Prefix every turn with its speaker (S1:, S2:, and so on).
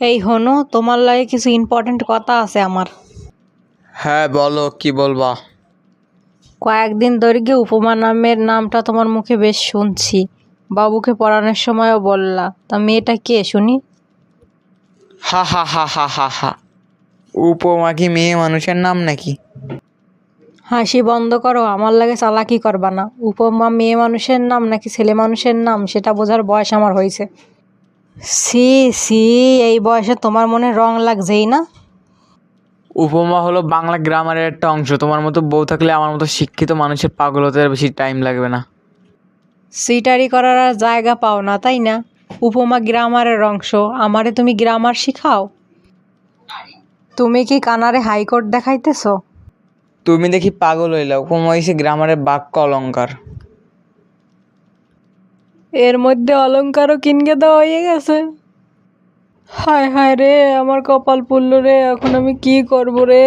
S1: এই হনো তোমার লাগে কিছু ইম্পর্টেন্ট কথা আছে আমার।
S2: হ্যাঁ বলো কি বলবা?
S1: কয়েকদিন ধরে গিয়ে উপমা নামের নামটা তোমার মুখে বেশ শুনছি। বাবুকে পড়ানোর সময়ও বললা। তা মেয়েটা কে শুনি?
S2: হা হা হা হা হা হা। উপমা কি মেয়ে মানুষের নাম নাকি?
S1: হাসি বন্ধ করো আমার লাগে চালাকি করবা না। উপমা মেয়ে মানুষের নাম নাকি ছেলে মানুষের নাম সেটা বোঝার বয়স আমার হয়েছে। সি সি এই বয়সে তোমার মনে রং লাগছেই না?
S2: উপমা হলো বাংলা গ্রামারের একটা অংশ। তোমার মতো বউ থাকলে আমার মতো শিক্ষিত মানুষের পাগল হতে আর বেশি টাইম লাগবে না।
S1: সিটারি করার আর জায়গা পাও না তাই না? উপমা গ্রামারের অংশ। আমারে তুমি গ্রামার শিখাও? তুমি কি কানারে হাইকোর্ট দেখাইতেছো?
S2: তুমি দেখি পাগল হইলা। উপমা হয়েছে গ্রামারের বাক্য অলঙ্কার
S1: এর মধ্যে অলংকারও কিনকে দেওয়া হয়ে গেছে। হায় হায় রে, আমার কপাল পুল্ল রে, এখন আমি কি করব রে?